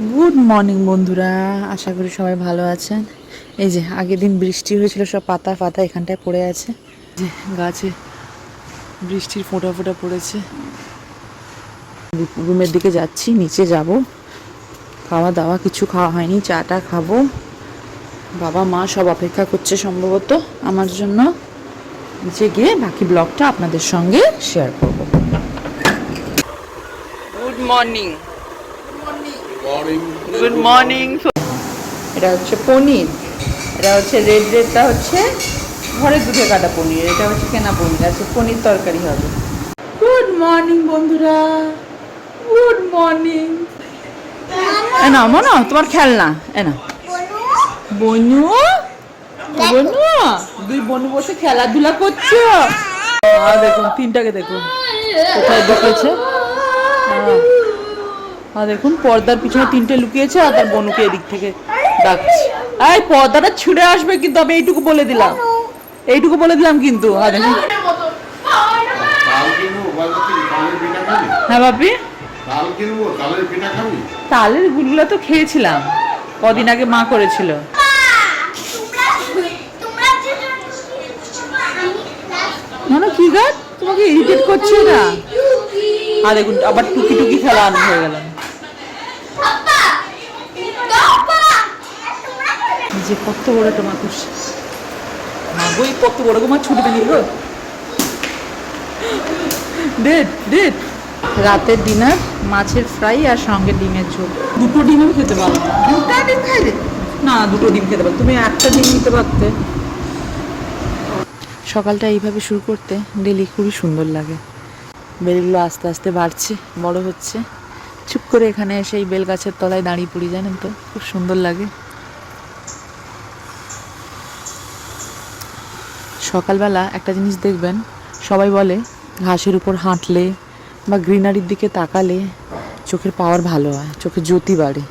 Good morning বন্ধুরা। আশা করি সবাই ভালো আছেন। এই যে, আগের দিন বৃষ্টি হয়েছিল, সব পাতা পাতা এখানটায় পড়ে আছে। যে, গাছে বৃষ্টির ফোঁটা ফোঁটা পড়েছে। রুমের দিকে যাচ্ছি, নিচে যাব। খাওয়া দাওয়া, কিছু খাওয়া হয়নি, চাটা খাব। বাবা, মা সব অপেক্ষা করছে সম্ভবত। আমার জন্য নিচে গিয়ে বাকি ব্লগটা আপনাদের সঙ্গে শেয়ার করব। গুড মর্নিং গুড মর্নিং এটা হচ্ছে পনির। এটা হচ্ছে রেড রেডটা হচ্ছে ঘরের দুধে কাটা পনির। এটা হচ্ছে কেনা পনির। আছে পনির তরকারি হবে। গুড মর্নিং বন্ধুরা। গুড মর্নিং এ না মনো তোমার খেলনা। এ না। বনু? বনু? দুই বনু বসে খেলাধুলা করছ? আর দেখুন তিনটাকে দেখুন। কোথায় ঢুকেছে হ্যাঁ। আর দেখুন পর্দার পিছনে তিনটে লুকিয়েছে আর তার বনুকে এদিক থেকে ডাকছে। এই পর্দাটা ছুড়ে আসবে কিন্তু আমি এইটুকু বলে দিলাম। এইটুকু বলে দিলাম কিন্তু। আর দেখুন। হ্যাঁ বাপি? তালের গুলগুলো তো খেয়েছিলাম। কদিন আগে মা করেছিল। না না কি গাছ তোমাকে ইরিটেট করছে না? আর দেখুন আবার টুকি টুকি খেলা আরম্ভ হয়ে গেল। যে কত বড় তোমার খুশি। মাগোই কত বড় তোমার ছুটবে নিল ডেট ডেট রাতের ডিনার মাছের ফ্রাই আর সঙ্গে ডিমের ঝোল। দুটো ডিম আমি খেতে পারব। না দুটো ডিম খাই রে না দুটো ডিম খেতে পারো তুমি একটা ডিম নিতে পারতে। সকালটা এইভাবে শুরু করতে ডেলি খুবই সুন্দর লাগে। বেলগুলো আস্তে আস্তে বাড়ছে বড় হচ্ছে। চুপ করে এখানে এসে এই বেল গাছের তলায় দাঁড়িয়ে পড়ি, জানেন তো? খুব সুন্দর লাগে। সকালবেলা একটা জিনিস দেখবেন, সবাই বলে, ঘাসের উপর হাঁটলে বা গ্রিনারির দিকে তাকালে চোখের পাওয়ার ভালো হয়, চোখে জ্যোতি বাড়ে।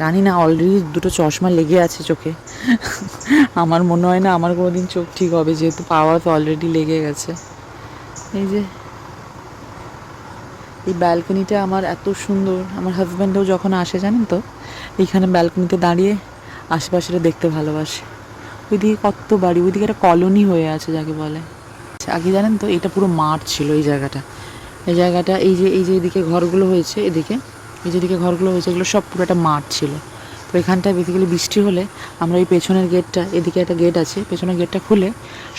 জানি না অলরেডি দুটো চশমা লেগে আছে চোখে। আমার মনে হয় না আমার কোনো দিন চোখ ঠিক হবে, যেহেতু পাওয়ার তো অলরেডি লেগে গেছে। এই যে এই ব্যালকনিটা আমার এত সুন্দর। আমার হাজব্যান্ডও যখন আসে, জানেন তো? এইখানে ব্যালকনিতে দাঁড়িয়ে আশেপাশেটা দেখতে ভালোবাসে। ওইদিকে কত বাড়ি, ওইদিকে একটা কলোনি হয়ে আছে, যাকে বলে। আগে জানেন তো, এটা পুরো মাঠ ছিল এই জায়গাটা। এই জায়গাটা, এই যে এই যে এদিকে ঘরগুলো হয়েছে, এদিকে, এই যেদিকে ঘরগুলো হয়েছে, এগুলো সব পুরো একটা মাঠ ছিল। তো এখানটায় বেসিক্যালি বৃষ্টি হলে আমরা এই পেছনের গেটটা এদিকে একটা গেট আছে, পেছনের গেটটা খুলে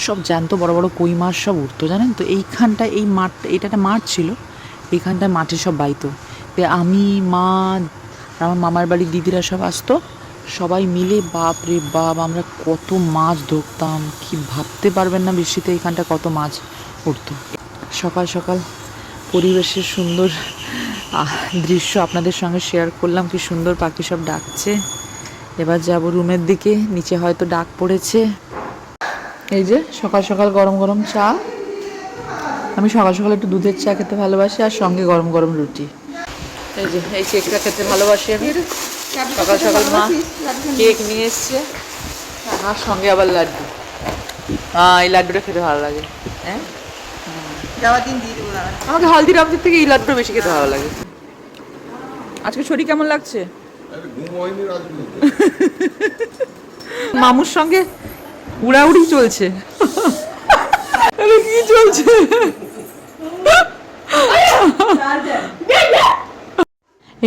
সব জানতো বড় বড় কই মাছ সব উঠতো, জানেন তো? এইখানটা এই মাঠ এটা একটা মাঠ ছিল। এইখানটায় মাঠে সব বাইতো। তো আমি, মা আমার মামার বাড়ির দিদিরা সব আসতো। সবাই মিলে, বাপ রে বাপ, আমরা কত মাছ ধরতাম। কি ভাবতে পারবেন না বৃষ্টিতে এইখানটা কত মাছ উঠতো। সকাল সকাল পরিবেশের সুন্দর দৃশ্য আপনাদের সঙ্গে শেয়ার করলাম। কি সুন্দর পাখি সব ডাকছে। এবার যাব রুমের দিকে। নিচে হয়তো ডাক পড়েছে। এই যে সকাল সকাল গরম গরম চা। আমি সকাল সকাল একটু দুধের চা খেতে ভালোবাসি আর সঙ্গে গরম গরম রুটি। এই যে, এই কেকটা খেতে ভালোবাসি আমি। সকাল সকাল মা কেক নিয়ে এসছে। আর সঙ্গে আবার লাড্ডু। হ্যাঁ এই লাড্ডুটা খেতে ভালো লাগে। হ্যাঁ? আমাকে হালদিরামদের থেকে এই লাড্ডুটা বেশি খেতে ভালো লাগে। আজকে শরীর কেমন লাগছে? মামুর সঙ্গে উড়াউড়ি চলছে। কি চলছে?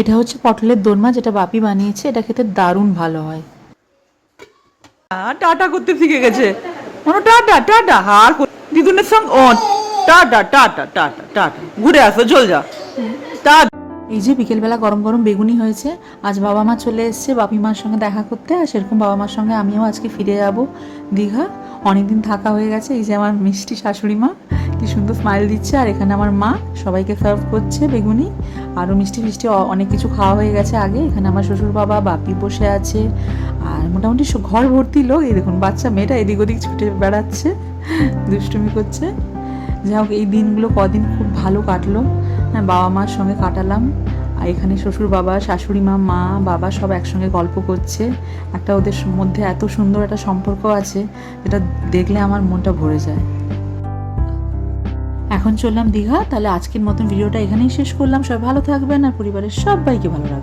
এটা হচ্ছে পটলের দোরমা যেটা বাপি বানিয়েছে। এটা খেতে দারুণ ভালো হয়। টাটা করতে শিখে গেছে। মনে টাটা টাটা হার দিদুনের সঙ্গে ও টাটা টাটা টাটা টাটা। ঘুরে আসো চল যা। টাটা। এই যে বিকেলবেলা গরম গরম বেগুনি হয়েছে, আজ বাবা মা চলে এসেছে, বাপি মার সঙ্গে দেখা করতে, আর সেরকম বাবা মার সঙ্গে আমিও আজকে ফিরে যাব দীঘা। অনেকদিন থাকা হয়ে গেছে, এই যে আমার মিষ্টি শাশুড়ি মা, কি সুন্দর স্মাইল দিচ্ছে, আর এখানে আমার মা সবাইকে সার্ভ করছে বেগুনি। আরও মিষ্টি ফিষ্টি অনেক কিছু খাওয়া হয়ে গেছে আগে, এখানে আমার শ্বশুর বাবা, বাপি বসে আছে, আর মোটামুটি ঘর ভর্তি লোক, এই দেখুন বাচ্চা মেয়েটা এদিক ওদিক ছুটে বেড়াচ্ছে, দুষ্টুমি করছে। যাই হোক, এই দিনগুলো কদিন খুব ভালো কাটলো। বাবা মার সঙ্গে কাটালাম। আর এখানে শ্বশুর বাবা, শাশুড়ি মা মা, বাবা সব একসঙ্গে গল্প করছে। একটা ওদের মধ্যে এত সুন্দর একটা সম্পর্ক আছে, যেটা দেখলে আমার মনটা ভরে যায়। এখন চললাম দীঘা, তাহলে আজকের মতন ভিডিওটা এখানেই শেষ করলাম। সবাই ভালো থাকবেন আর পরিবারের সবাইকে ভালো রাখবেন।